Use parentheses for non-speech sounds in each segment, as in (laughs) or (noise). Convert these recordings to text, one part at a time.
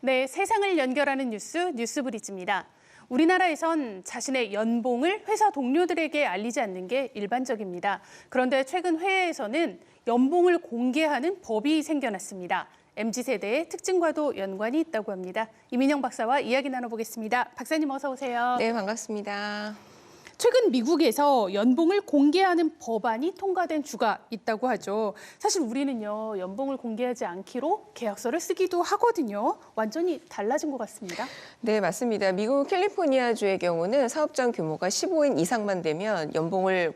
네, 세상을 연결하는 뉴스 뉴스브리지입니다. 우리나라에선 자신의 연봉을 회사 동료들에게 알리지 않는 게 일반적입니다. 그런데 최근 회의에서는 연봉을 공개하는 법이 생겨났습니다. MZ 세대의 특징과도 연관이 있다고 합니다. 이민영 박사와 이야기 나눠보겠습니다. 박사님 어서 오세요. 네, 반갑습니다. 최근 미국에서 연봉을 공개하는 법안이 통과된 주가 있다고 하죠. 사실 우리는요, 연봉을 공개하지 않기로 계약서를 쓰기도 하거든요. 완전히 달라진 것 같습니다. 네, 맞습니다. 미국 캘리포니아주의 경우는 사업장 규모가 15인 이상만 되면 연봉을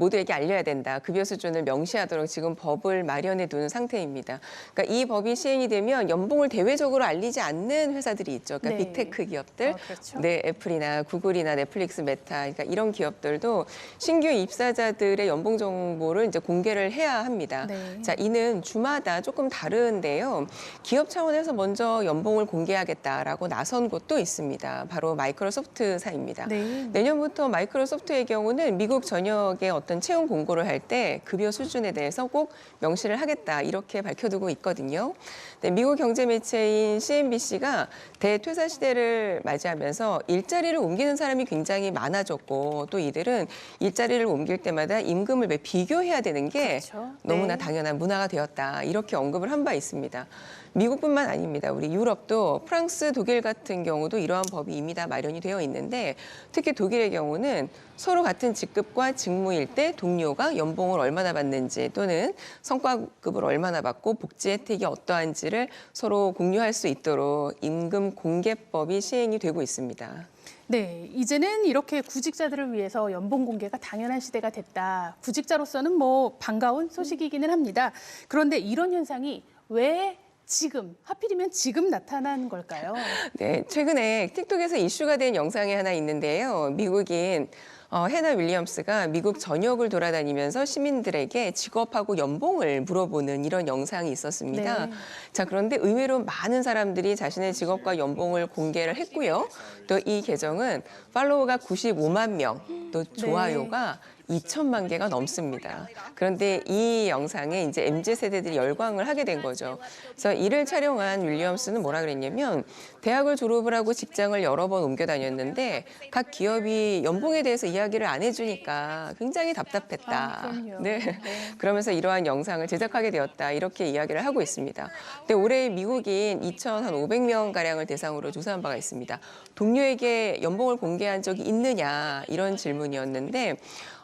모두에게 알려야 된다. 급여 수준을 명시하도록 지금 법을 마련해 두는 상태입니다. 그러니까 이 법이 시행이 되면 연봉을 대외적으로 알리지 않는 회사들이 있죠. 그러니까 네. 빅테크 기업들, 어, 그렇죠. 네, 애플이나 구글이나 넷플릭스, 메타, 그러니까 이런 기업들도 신규 입사자들의 연봉 정보를 이제 공개를 해야 합니다. 네. 자, 이는 주마다 조금 다른데요. 기업 차원에서 먼저 연봉을 공개하겠다라고 나선 곳도 있습니다. 바로 마이크로소프트사입니다. 네. 내년부터 마이크로소프트의 경우는 미국 전역의 어떤 채용 공고를 할 때 급여 수준에 대해서 꼭 명시를 하겠다 이렇게 밝혀두고 있거든요. 네, 미국 경제 매체인 CNBC가 대퇴사 시대를 맞이하면서 일자리를 옮기는 사람이 굉장히 많아졌고 또 이들은 일자리를 옮길 때마다 임금을 매 비교해야 되는 게 그렇죠. 너무나 네. 당연한 문화가 되었다 이렇게 언급을 한 바 있습니다. 미국뿐만 아닙니다. 우리 유럽도 프랑스, 독일 같은 경우도 이러한 법이 이미 다 마련이 되어 있는데 특히 독일의 경우는 서로 같은 직급과 직무일 때 동료가 연봉을 얼마나 받는지 또는 성과급을 얼마나 받고 복지 혜택이 어떠한지를 서로 공유할 수 있도록 임금 공개법이 시행이 되고 있습니다. 네, 이제는 이렇게 구직자들을 위해서 연봉 공개가 당연한 시대가 됐다. 구직자로서는 뭐 반가운 소식이기는 합니다. 그런데 이런 현상이 왜 지금, 하필이면 지금 나타난 걸까요? 네, 최근에 틱톡에서 이슈가 된 영상이 하나 있는데요. 미국인 어, 해나 윌리엄스가 미국 전역을 돌아다니면서 시민들에게 직업하고 연봉을 물어보는 이런 영상이 있었습니다. 네. 자, 그런데 의외로 많은 사람들이 자신의 직업과 연봉을 공개를 했고요. 또 이 계정은 팔로워가 95만 명, 또 좋아요가 2천만 개가 넘습니다. 그런데 이 영상에 이제 MZ 세대들이 열광을 하게 된 거죠. 그래서 이를 촬영한 윌리엄스는 뭐라 그랬냐면 대학을 졸업을 하고 직장을 여러 번 옮겨 다녔는데 각 기업이 연봉에 대해서 이야기를 안 해주니까 굉장히 답답했다. 아. 네. 네. 그러면서 이러한 영상을 제작하게 되었다. 이렇게 이야기를 하고 있습니다. 근데 올해 미국인 2,500명 가량을 대상으로 조사한 바가 있습니다. 동료에게 연봉을 공개한 적이 있느냐 이런 질문이었는데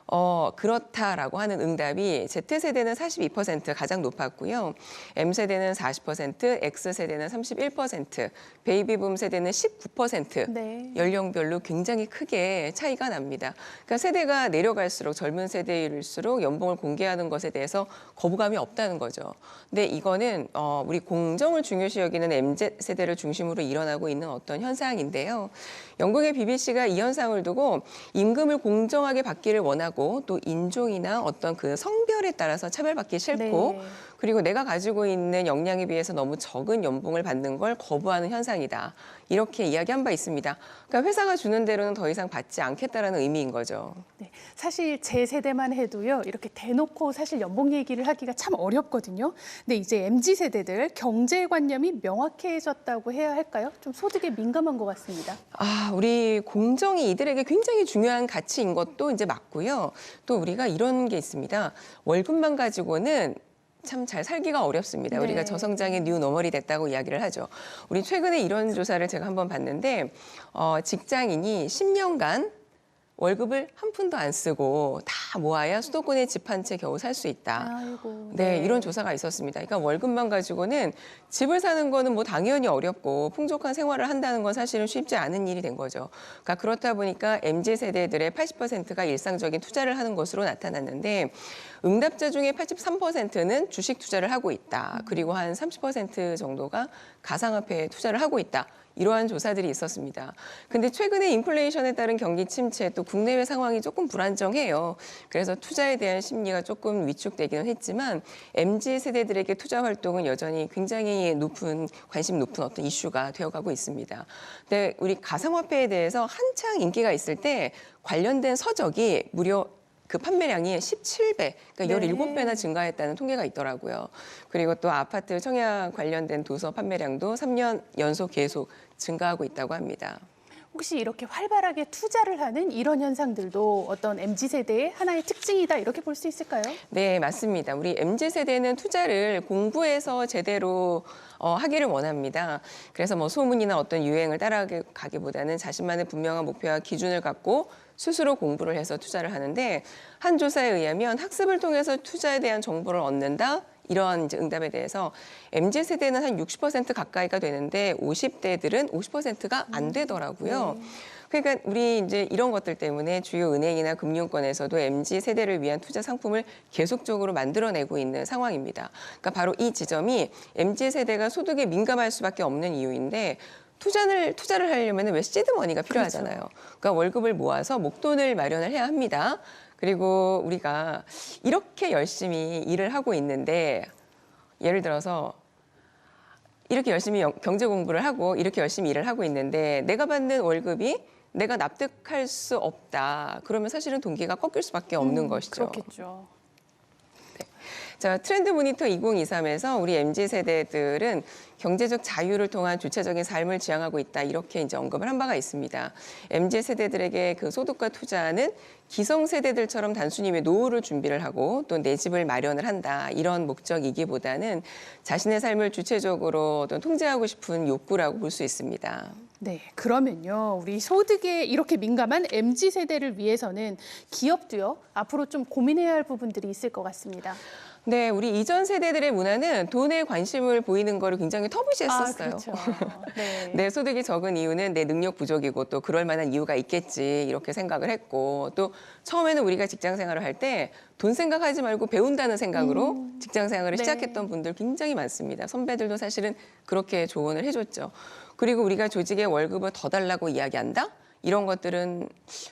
어, 그렇다라고 하는 응답이 Z세대는 42% 가장 높았고요. M세대는 40%, X세대는 31%, 베이비붐 세대는 19% 네. 연령별로 굉장히 크게 차이가 납니다. 그러니까 세대가 내려갈수록 젊은 세대일수록 연봉을 공개하는 것에 대해서 거부감이 없다는 거죠. 근데 이거는 어, 우리 공정을 중요시 여기는 MZ 세대를 중심으로 일어나고 있는 어떤 현상인데요. 영국의 BBC가 이 현상을 두고 임금을 공정하게 받기를 원하고 또 인종이나 어떤 그 성별에 따라서 차별받기 싫고 네. 그리고 내가 가지고 있는 역량에 비해서 너무 적은 연봉을 받는 걸 거부하는 현상이다. 이렇게 이야기한 바 있습니다. 그러니까 회사가 주는 대로는 더 이상 받지 않겠다라는 의미인 거죠. 네, 사실 제 세대만 해도요 이렇게 대놓고 사실 연봉 얘기를 하기가 참 어렵거든요. 근데 이제 mz 세대들 경제관념이 명확해졌다고 해야 할까요? 좀 소득에 민감한 것 같습니다. 아, 우리 공정이 이들에게 굉장히 중요한 가치인 것도 이제 맞고요. 또 우리가 이런 게 있습니다. 월급만 가지고는 참 잘 살기가 어렵습니다. 네. 우리가 저성장의 뉴 노멀이 됐다고 이야기를 하죠. 우리 최근에 이런 조사를 제가 한번 봤는데 어, 직장인이 10년간 월급을 한 푼도 안 쓰고 다 모아야 수도권에 집한 채 겨우 살 수 있다. 아이고. 네, 이런 조사가 있었습니다. 그러니까 월급만 가지고는 집을 사는 거는 뭐 당연히 어렵고 풍족한 생활을 한다는 건 사실은 쉽지 않은 일이 된 거죠. 그러니까 그렇다 보니까 MZ 세대들의 80%가 일상적인 투자를 하는 것으로 나타났는데 응답자 중에 83%는 주식 투자를 하고 있다. 그리고 한 30% 정도가 가상화폐에 투자를 하고 있다. 이러한 조사들이 있었습니다. 근데 최근에 인플레이션에 따른 경기 침체 또 국내외 상황이 조금 불안정해요. 그래서 투자에 대한 심리가 조금 위축되기는 했지만 MZ 세대들에게 투자 활동은 여전히 굉장히 높은 관심 높은 어떤 이슈가 되어가고 있습니다. 근데 우리 가상화폐에 대해서 한창 인기가 있을 때 관련된 서적이 무려 그 판매량이 17배, 그러니까 네. 17배나 증가했다는 통계가 있더라고요. 그리고 또 아파트 청약 관련된 도서 판매량도 3년 연속 계속 증가하고 있다고 합니다. 혹시 이렇게 활발하게 투자를 하는 이런 현상들도 어떤 MZ 세대의 하나의 특징이다 이렇게 볼 수 있을까요? 네, 맞습니다. 우리 MZ 세대는 투자를 공부해서 제대로 어, 하기를 원합니다. 그래서 뭐 소문이나 어떤 유행을 따라가기보다는 자신만의 분명한 목표와 기준을 갖고 스스로 공부를 해서 투자를 하는데 한 조사에 의하면 학습을 통해서 투자에 대한 정보를 얻는다. 이런 이제 응답에 대해서 MZ 세대는 한 60% 가까이가 되는데 50대들은 50%가 안 되더라고요. 그러니까 우리 이제 이런 것들 때문에 주요 은행이나 금융권에서도 MZ 세대를 위한 투자 상품을 계속적으로 만들어내고 있는 상황입니다. 그러니까 바로 이 지점이 MZ 세대가 소득에 민감할 수밖에 없는 이유인데 투자를 투자를 하려면 왜 시드머니가 필요하잖아요. 그러니까 월급을 모아서 목돈을 마련을 해야 합니다. 그리고 우리가 이렇게 열심히 일을 하고 있는데 예를 들어서 이렇게 열심히 영- 경제 공부를 하고 이렇게 열심히 일을 하고 있는데 내가 받는 월급이 내가 납득할 수 없다. 그러면 사실은 동기가 꺾일 수밖에 없는 음, 것이죠. 그렇겠죠. 자, 트렌드 모니터 2023에서 우리 MZ 세대들은 경제적 자유를 통한 주체적인 삶을 지향하고 있다. 이렇게 이제 언급을 한 바가 있습니다. MZ 세대들에게 그 소득과 투자는 기성 세대들처럼 단순히 왜 노후를 준비를 하고 또 내 집을 마련을 한다. 이런 목적이기보다는 자신의 삶을 주체적으로 어떤 통제하고 싶은 욕구라고 볼 수 있습니다. 네, 그러면요. 우리 소득에 이렇게 민감한 MZ 세대를 위해서는 기업도요. 앞으로 좀 고민해야 할 부분들이 있을 것 같습니다. 네, 우리 이전 세대들의 문화는 돈에 관심을 보이는 거를 굉장히 터부시했었어요. 아, 그렇죠. (laughs) 네. 내 소득이 적은 이유는 내 능력 부족이고 또 그럴 만한 이유가 있겠지 이렇게 생각을 했고 또 처음에는 우리가 직장 생활을 할 때 돈 생각하지 말고 배운다는 생각으로 직장 생활을 네. 시작했던 분들 굉장히 많습니다. 선배들도 사실은 그렇게 조언을 해줬죠. 그리고 우리가 조직에 월급을 더 달라고 이야기한다? 이런 것들은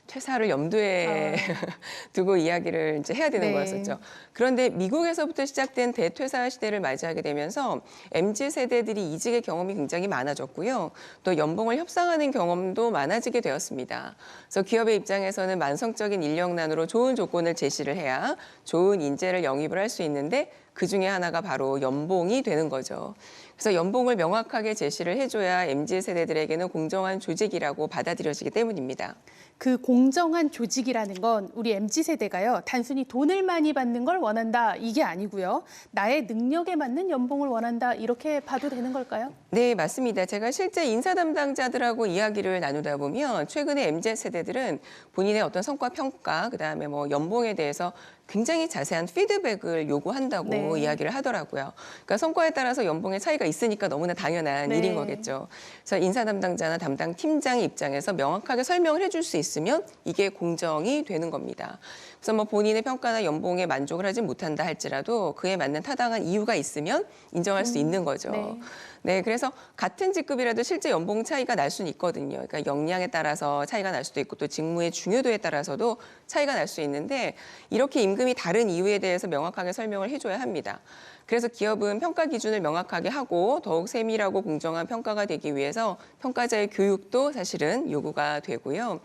퇴사를 염두에 (laughs) 두고 이야기를 이제 해야 되는 네. 거였었죠. 그런데 미국에서부터 시작된 대퇴사 시대를 맞이하게 되면서 MZ 세대들이 이직의 경험이 굉장히 많아졌고요. 또 연봉을 협상하는 경험도 많아지게 되었습니다. 그래서 기업의 입장에서는 만성적인 인력난으로 좋은 조건을 제시를 해야 좋은 인재를 영입을 할 수 있는데 그 중에 하나가 바로 연봉이 되는 거죠. 그래서 연봉을 명확하게 제시를 해줘야 MZ 세대들에게는 공정한 조직이라고 받아들여지기 때문입니다. 그 공정한 조직이라는 건 우리 MZ 세대가요. 단순히 돈을 많이 받는 걸 원한다 이게 아니고요. 나의 능력에 맞는 연봉을 원한다 이렇게 봐도 되는 걸까요? 네, 맞습니다. 제가 실제 인사 담당자들하고 이야기를 나누다 보면 최근에 MZ 세대들은 본인의 어떤 성과 평가, 그다음에 뭐 연봉에 대해서 굉장히 자세한 피드백을 요구한다고 네. 이야기를 하더라고요. 그러니까 성과에 따라서 연봉의 차이가 있으니까 너무나 당연한 네. 일인 거겠죠. 그래서 인사 담당자나 담당 팀장 입장에서 명확하게 설명을 해줄 수 있으면 이게 공정이 되는 겁니다. 그래서 뭐 본인의 평가나 연봉에 만족을 하지 못한다 할지라도 그에 맞는 타당한 이유가 있으면 인정할 수 있는 거죠. 네. 네, 그래서 같은 직급이라도 실제 연봉 차이가 날 수는 있거든요. 그러니까 역량에 따라서 차이가 날 수도 있고 또 직무의 중요도에 따라서도 차이가 날 수 있는데 이렇게 임금이 다른 이유에 대해서 명확하게 설명을 해줘야 합니다. 그래서 기업은 평가 기준을 명확하게 하고 더욱 세밀하고 공정한 평가가 되기 위해서 평가자의 교육도 사실은 요구가 되고요.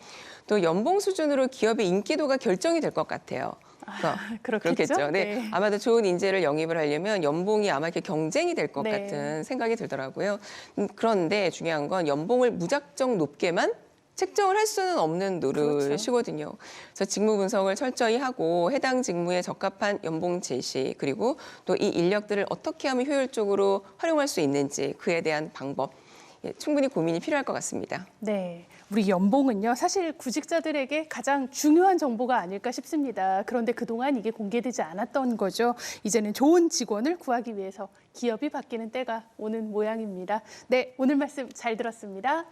또 연봉 수준으로 기업의 인기도가 결정이 될 것 같아요. 그래서 (laughs) 그렇겠죠? 네. 네. 아마도 좋은 인재를 영입을 하려면 연봉이 아마 이렇게 경쟁이 될것 네. 같은 생각이 들더라고요. 음, 그런데 중요한 건 연봉을 무작정 높게만 책정을 할 수는 없는 노릇이거든요. 그래서 직무 분석을 철저히 하고 해당 직무에 적합한 연봉 제시 그리고 또 이 인력들을 어떻게 하면 효율적으로 활용할 수 있는지 그에 대한 방법 예, 충분히 고민이 필요할 것 같습니다. 네. 우리 연봉은요, 사실 구직자들에게 가장 중요한 정보가 아닐까 싶습니다. 그런데 그동안 이게 공개되지 않았던 거죠. 이제는 좋은 직원을 구하기 위해서 기업이 바뀌는 때가 오는 모양입니다. 네, 오늘 말씀 잘 들었습니다.